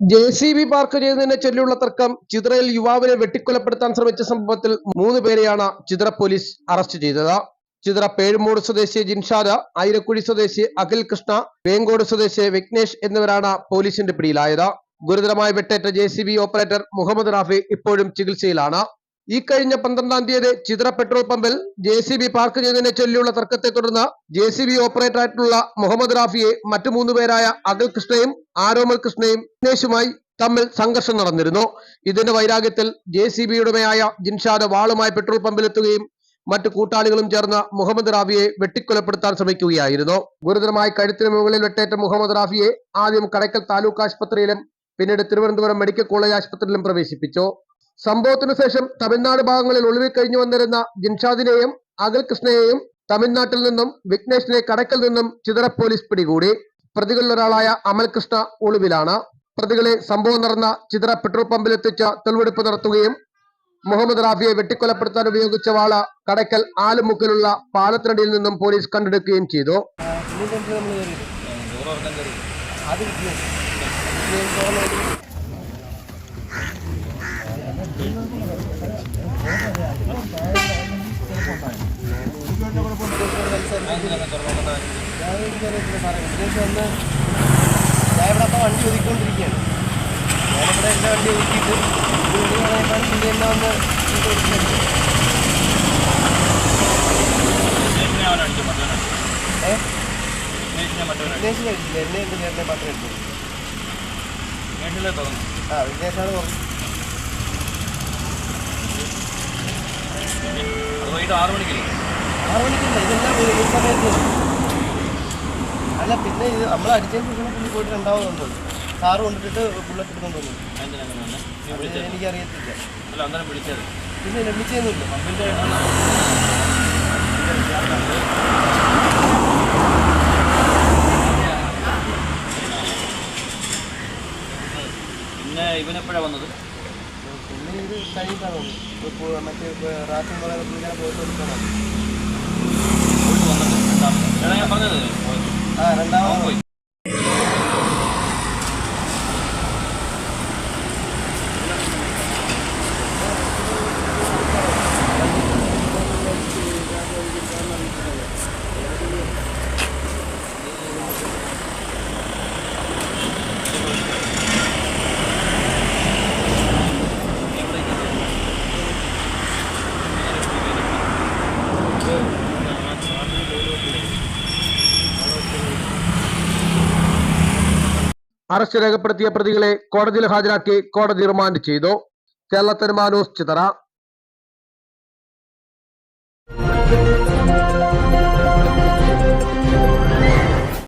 J C B park ചെയ്യുന്നതിനെ ചൊല്ലിയുള്ള തർക്കം ചിത്രയിൽ യുവാവിനെ വെട്ടിക്കൊലപ്പെടുത്താൻ ശ്രമിച്ച സംഭവത്തിൽ മൂന്ന് പേരെയാണ് ചിത്ര പോലീസ് അറസ്റ്റ് ചെയ്തത്. ചിത്ര പേഴുമൂട് സ്വദേശി ജിൻഷാദ ആയിരക്കുഴി സ്വദേശി അഖിൽ കൃഷ്ണ വേങ്കോട് സ്വദേശി വിഘ്നേഷ് എന്നിവരാണ് പോലീസിന്റെ പിടിയിലായത്. ഗുരുതരമായി വെട്ടേറ്റ ജെ ഓപ്പറേറ്റർ മുഹമ്മദ് റാഫി ഇപ്പോഴും ചികിത്സയിലാണ്. ഈ കഴിഞ്ഞ പന്ത്രണ്ടാം തീയതി ചിതറ പെട്രോൾ പമ്പിൽ ജെ സി ബി പാർക്ക് ചെയ്തതിനെ ചൊല്ലിയുള്ള തർക്കത്തെ തുടർന്ന് ജെ സി ബി ഓപ്പറേറ്റർ ആയിട്ടുള്ള മുഹമ്മദ് റാഫിയെ മറ്റു മൂന്ന് പേരായ അഖിൽ കൃഷ്ണയും ആരോമൽ കൃഷ്ണയും ദിനേശുമായി തമ്മിൽ സംഘർഷം നടന്നിരുന്നു. ഇതിന്റെ വൈരാഗ്യത്തിൽ ജെ സി ബി ഉടമയായ ജിൻഷാദ് വാളുമായി പെട്രോൾ പമ്പിലെത്തുകയും മറ്റു കൂട്ടാളികളും ചേർന്ന് മുഹമ്മദ് റാഫിയെ വെട്ടിക്കൊലപ്പെടുത്താൻ ശ്രമിക്കുകയായിരുന്നു. ഗുരുതരമായി കഴുത്തിന് മുകളിൽ വെട്ടേറ്റ മുഹമ്മദ് റാഫിയെ ആദ്യം കടയ്ക്കൽ താലൂക്ക് ആശുപത്രിയിലും പിന്നീട് തിരുവനന്തപുരം മെഡിക്കൽ കോളേജ് ആശുപത്രിയിലും പ്രവേശിപ്പിച്ചു. സംഭവത്തിനു ശേഷം തമിഴ്നാട് ഭാഗങ്ങളിൽ ഒളിവിൽ കഴിഞ്ഞു വന്നിരുന്ന ജിൻഷാദിനെയും അഖിൽ കൃഷ്ണയെയും തമിഴ്നാട്ടിൽ നിന്നും വിഘ്നേഷിനെ കടക്കൽ നിന്നും ചിതറ പോലീസ് പിടികൂടി. പ്രതികളിലൊരാളായ അമൽ കൃഷ്ണ ഒളിവിലാണ്. പ്രതികളെ സംഭവം നടന്ന ചിതറ പെട്രോൾ പമ്പിൽ എത്തിച്ച തെളിവെടുപ്പ് നടത്തുകയും മുഹമ്മദ് റാഫിയെ വെട്ടിക്കൊലപ്പെടുത്താൻ ഉപയോഗിച്ച വാള കടക്കൽ ആലുമുക്കിലുള്ള പാലത്തിനടിയിൽ നിന്നും പോലീസ് കണ്ടെടുക്കുകയും ചെയ്തു വിഘ്നേഷ് വിഘ്നേഷ് ചോറിന് വേണ്ടി ഞാൻ എനിക്കറിയത്തില്ല സാറേ വിഘ്നേഷ് വന്ന് ഞാൻ ഇവിടെ അപ്പോൾ വണ്ടി ഒതുക്കിക്കൊണ്ടിരിക്കുകയാണ് ഞാനിവിടെ എന്റെ വണ്ടി ഒതുക്കിയിട്ട് പുള്ളി എന്നെ വന്ന് ഏഹ് കഴിച്ചില്ല എന്നെ എന്റെ നേരത്തെ മാത്രമേ എടുത്തു? ആ വിദേശമാണ് പറഞ്ഞു അത് വൈകിട്ട് ആറ് മണിക്കില്ലേ ആറ് മണിക്കില്ല ഇതെല്ലാം ഈ ഈ സമയത്ത്? അല്ല പിന്നെ ഇത് നമ്മൾ അടിച്ചതിന് ശേഷം പുള്ളി പോയിട്ട് രണ്ടാമതുണ്ടോ. സാറ് കൊണ്ടിട്ട് ബുള്ളറ്റ് എടുത്തോണ്ട് വന്നു. എനിക്കറിയത്തില്ല. അല്ല അന്നേരം വിളിച്ചത്. പിന്നെ ലഭിച്ചൊന്നുമില്ല പിന്നെ ഇവനെപ്പോഴാ വന്നത്? ഇപ്പോൾ മറ്റേ റാഷൻ പോലെ പുള്ളിക്കാരെ പോയിട്ട് പോയത്. ആ രണ്ടാമത് പോയി അറസ്റ്റ് രേഖപ്പെടുത്തിയ പ്രതികളെ കോടതിയിൽ ഹാജരാക്കി കോടതി റിമാൻഡ് ചെയ്തു. ചിത്ര ന്യൂസ് ചിതറ.